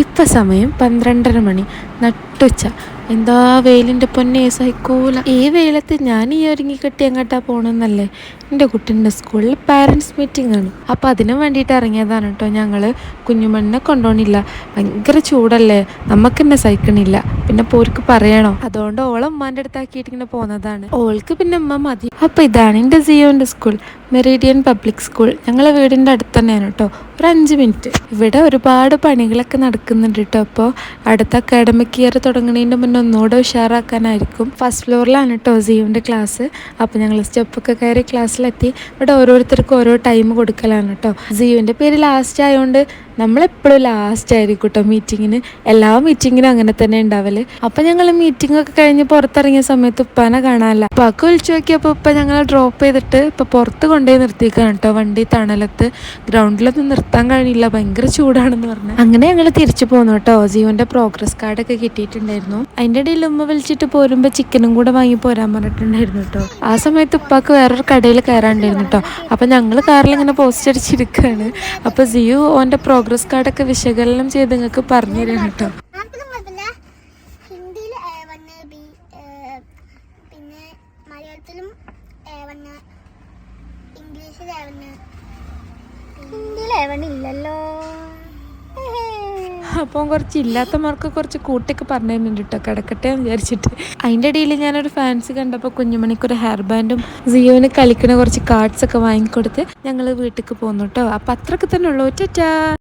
ഇപ്പം സമയം പന്ത്രണ്ടര മണി. നട്ടുച്ച. എന്താ വെയിലിന്റെ പൊന്നെ സഹിക്കൂല. ഈ വെയിലത്ത് ഞാൻ ഈ ഒരുങ്ങിക്കെട്ടി എങ്ങോട്ടാ പോകണമെന്നല്ലേ എന്റെ കുട്ടീന്റെ സ്കൂളിൽ പാരൻസ് മീറ്റിംഗ് ആണ്. അപ്പോൾ അതിന് വേണ്ടിയിട്ട് ഇറങ്ങിയതാണ് കേട്ടോ ഞങ്ങൾ കുഞ്ഞുമണ്ണിനെ കൊണ്ടുപോകണില്ല ഭയങ്കര ചൂടല്ലേ? നമുക്ക് തന്നെ സഹിക്കണില്ല. പിന്നെ പോർക്ക് പറയണോ? അതുകൊണ്ട് ഓളെ ഉമ്മാന്റെ അടുത്താക്കിയിട്ട് ഇങ്ങനെ പോകുന്നതാണ് ഓൾക്ക് പിന്നെ ഉമ്മ മതി. അപ്പോൾ ഇതാണ് എന്റെ ജിയോന്റെ സ്കൂൾ മെറീഡിയൻ പബ്ലിക് സ്കൂൾ. ഞങ്ങളെ വീടിന്റെ അടുത്ത് തന്നെയാണ് കേട്ടോ ഒരു അഞ്ച് മിനിറ്റ്. ഇവിടെ ഒരുപാട് പണികളൊക്കെ നടക്കുന്നുണ്ട് കേട്ടോ അപ്പോൾ അടുത്ത അക്കാഡമിക് ഇയർ തുടങ്ങുന്നതിന്റെ മുന്നേ ഒന്നുകൂടെ ഉഷാറാക്കാനായിരിക്കും. ഫസ്റ്റ് ഫ്ലോറിലാണ് കേട്ടോ സിയുവിന്റെ ക്ലാസ് അപ്പോൾ ഞങ്ങൾ സ്റ്റെപ്പൊക്കെ കയറി ക്ലാസ്സിലെത്തി ഇവിടെ ഓരോരുത്തർക്കും ഓരോ ടൈം കൊടുക്കലാണ് കേട്ടോ സിയുവിന്റെ പേര് ലാസ്റ്റ് ആയതുകൊണ്ട് നമ്മളെപ്പോഴും ലാസ്റ്റ് ആയിരിക്കും കേട്ടോ മീറ്റിങ്ങിന് എല്ലാ മീറ്റിങ്ങിനും അങ്ങനെ തന്നെ ഉണ്ടാവൽ. അപ്പം ഞങ്ങൾ മീറ്റിംഗ് ഒക്കെ കഴിഞ്ഞ് പുറത്തിറങ്ങിയ സമയത്ത് ഉപ്പാനെ കാണാനല്ല. ഉപ്പാക്ക് വിളിച്ചു നോക്കിയപ്പോൾ ഉപ്പ ഞങ്ങൾ ഡ്രോപ്പ് ചെയ്തിട്ട് ഇപ്പം പുറത്ത് കൊണ്ടുപോയി നിർത്തിയേക്കാണ് കേട്ടോ. വണ്ടി തണലത്ത് ഗ്രൗണ്ടിലൊന്നും നിർത്താൻ കഴിയില്ല. ഭയങ്കര ചൂടാണെന്ന് പറഞ്ഞു. അങ്ങനെ ഞങ്ങൾ തിരിച്ചു പോന്നു കേട്ടോ. ജീവന്റെ പ്രോഗ്രസ് കാർഡൊക്കെ കിട്ടിയിട്ടുണ്ടായിരുന്നു. അതിന്റെ ഇടയിൽ ഉമ്മ വിളിച്ചിട്ട് പോരുമ്പോൾ ചിക്കനും കൂടെ വാങ്ങി പോരാൻ പറഞ്ഞിട്ടുണ്ടായിരുന്നു കേട്ടോ. ആ സമയത്ത് ഉപ്പാക്ക് വേറൊരു കടയിൽ കയറാണ്ടായിരുന്നു കേട്ടോ. അപ്പം ഞങ്ങൾ കാറിൽ ഇങ്ങനെ പോസ്റ്റ് അടിച്ചിരിക്കുകയാണ് അപ്പോൾ ജിയു ഓന്റെ പ്രോഗ്രസ് കാർഡൊക്കെ വിശകലനം ചെയ്ത് നിങ്ങൾക്ക് പറഞ്ഞു തരാം കേട്ടോ. പിന്നെ മലയാളത്തിലും ഇല്ലല്ലോ. അപ്പം കുറച്ച് ഇല്ലാത്ത മാർക്ക് കുറച്ച് കൂട്ടിയൊക്കെ പറഞ്ഞു തരുന്നുണ്ട് കേട്ടോ കിടക്കട്ടെ എന്ന് വിചാരിച്ചിട്ട്. അതിന്റെ ഇടയിൽ ഞാനൊരു ഫാൻസ് കണ്ടപ്പോൾ കുഞ്ഞുമണിക്ക് ഒരു ഹെയർ ബാൻഡും ജിയോന് കളിക്കുന്ന കുറച്ച് കാർഡ്സ് ഒക്കെ വാങ്ങിക്കൊടുത്ത് ഞങ്ങൾ വീട്ടിലേക്ക് പോന്നു കേട്ടോ അപ്പം അത്രയൊക്കെ തന്നെ ഉള്ളൂ. ടാ